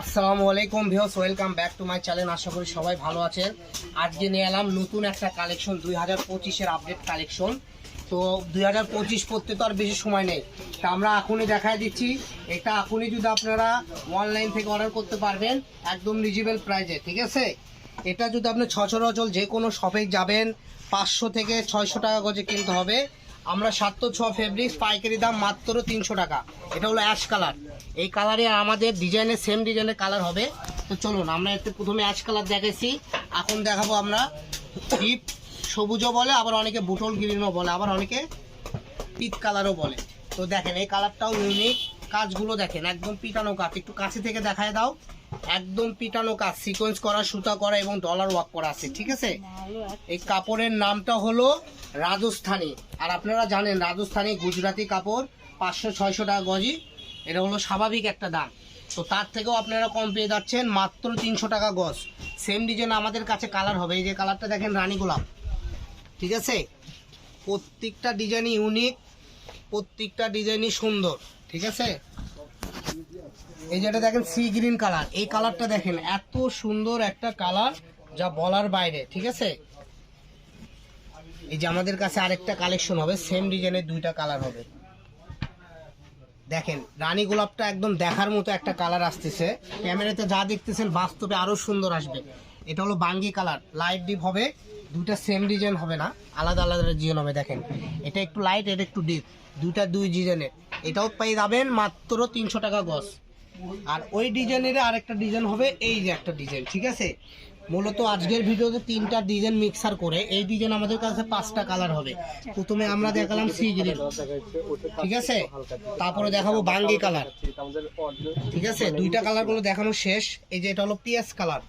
আসসালামু আলাইকুম views welcome back to my channel. আশা করি সবাই ভালো আছেন। আজকে নিয়ে এলাম নতুন একটা কালেকশন, দুই হাজার পঁচিশের আপডেট কালেকশন। তো দুই হাজার পঁচিশ করতে তো আর বেশি সময় নেই। তা আমরা এখনই দেখাই দিচ্ছি। এটা এখনই যদি আপনারা অনলাইন থেকে অর্ডার করতে পারবেন, একদম রিজনেবল প্রাইজে ঠিক আছে? এটা যদি আপনি সচরাচল যে কোনো শপে যাবেন, পাঁচশো থেকে ছয়শো টাকা গজে কিনতে হবে। আমরা সাতশো ছ ফেব্রিক্স পাইকারি দাম মাত্র তিনশো টাকা। এটা হলো অ্যাশ কালার এই কালারে আমাদের ডিজাইনের সেম ডিজাইনের কালার হবে। তো চলুন, আমরা একটু প্রথমে অ্যাশ কালার দেখেছি এখন দেখাবো আমরা ডিপ সবুজও বলে, আবার অনেকে বুটল গ্রিনও বলে, আবার অনেকে পিট কালারও বলে। তো দেখেন, এই কালারটাও ইউনিক কাজগুলো দেখেন, একদম পিটানো কাজ। একটু কাছে থেকে দেখায় দাও। একদম পিটানো কাজ সিকোয়েন্স করা, সুতা করা এবং ডলার ওয়ার্ক করা আছে, ঠিক আছে? এই কাপড়ের নামটা হলো রাজস্থানী। আর আপনারা জানেন, রাজস্থানী গুজরাটি কাপড়, পাঁচশো, ছয়শো টাকা গজি। এটা হলো স্বাভাবিক একটা দাম। তো তার থেকেও আপনারা কম পেয়ে যাচ্ছেন মাত্র তিনশো টাকা গজ। সেম ডিজাইন আমাদের কাছে কালার হবে। এই যে কালারটা দেখেন, রানী গোলাপ। ঠিক আছে? প্রত্যেকটা ডিজাইনই ইউনিক প্রত্যেকটা ডিজাইনই সুন্দর। ঠিক আছে? এই যেটা দেখেন সি গ্রিন কালার এই কালারটা দেখেন, এত সুন্দর একটা কালার যা বলার বাইরে, ঠিক আছে? এই যে আমাদের কাছে আরেকটা কালেকশন হবে সেম ডিজাইনের দুইটা কালার হবে। দেখেন, রানী গোলাপটা একদম দেখার মতো একটা কালার আসতেছে। ক্যামেরাতে যা দেখতেছেন বাস্তবে আরও সুন্দর আসবে। এটা হলো বাঙ্গি কালার লাইট ডিপ হবে, দুইটা সেম ডিজাইন হবে না, আলাদা আলাদা ডিজাইন হবে, দেখেন। এটা একটু লাইট এটা একটু ডিপ দুইটা দুই ডিজাইনের এটাও পেয়ে যাবেন মাত্র তিনশো টাকা গজ। আর ওই ডিজাইনের আরেকটা ডিজাইন হবে, এই যে একটা ডিজাইন, ঠিক আছে? মূলত আজকের ভিডিওতে তিনটা ডিজাইন মিক্সার করে, এই ডিজাইন আমাদের কাছে পাঁচটা কালার হবে। প্রথমে আমরা দেখালাম সি গ্রিন ঠিক আছে? তারপরে দেখাবো বাঙ্গি কালার, ঠিক আছে? দুইটা কালারগুলো দেখানো শেষ, এই যে এটা হলো পিএস কালার।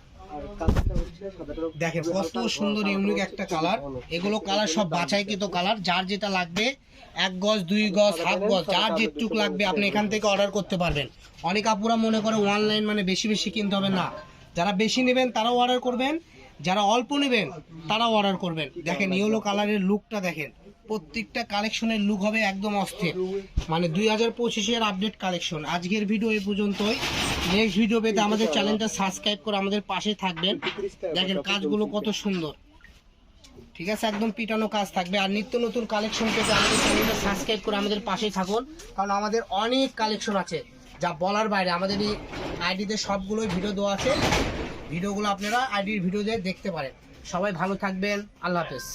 দেখেন, কত সুন্দর ইউনিক একটা কালার এগুলো কালার সব বাছাইকৃত কালার যার যেটা লাগবে, এক গজ, দুই গজ, হাফ গজ, যার যেটুক লাগবে আপনি এখান থেকে অর্ডার করতে পারবেন। অনেক আপুরা মনে করে অনলাইন মানে বেশি বেশি কিনতে হবে। না, যারা বেশি নেবেন তারাও অর্ডার করবেন। যারা অল্প নেবেন, তারাও অর্ডার করবেন। দেখেন ইয়েলো কালারের লুকটা দেখেন। প্রত্যেকটা কালেকশনের লুক হবে একদম অস্থির। মানে দুই হাজার পঁচিশের আপডেট কালেকশন আজকের ভিডিও এই পর্যন্তই। নেক্সট ভিডিও পেতে আমাদের চ্যানেলটা সাবস্ক্রাইব করে আমাদের পাশে থাকবেন। দেখেন কাজগুলো কত সুন্দর। ঠিক আছে একদম পিটানো কাজ থাকবে। আর নিত্য নতুন কালেকশন পেতে আমাদের চ্যানেলটা সাবস্ক্রাইব করে আমাদের পাশেই থাকুন। কারণ আমাদের অনেক কালেকশন আছে যা বলার বাইরে। আমাদের এই আইডিতে সবগুলোই ভিডিও দেওয়া আছে। ভিডিওগুলো আপনারা আইডির ভিডিও দিয়ে দেখতে পারেন। সবাই ভালো থাকবেন। আল্লাহ হাফেজ।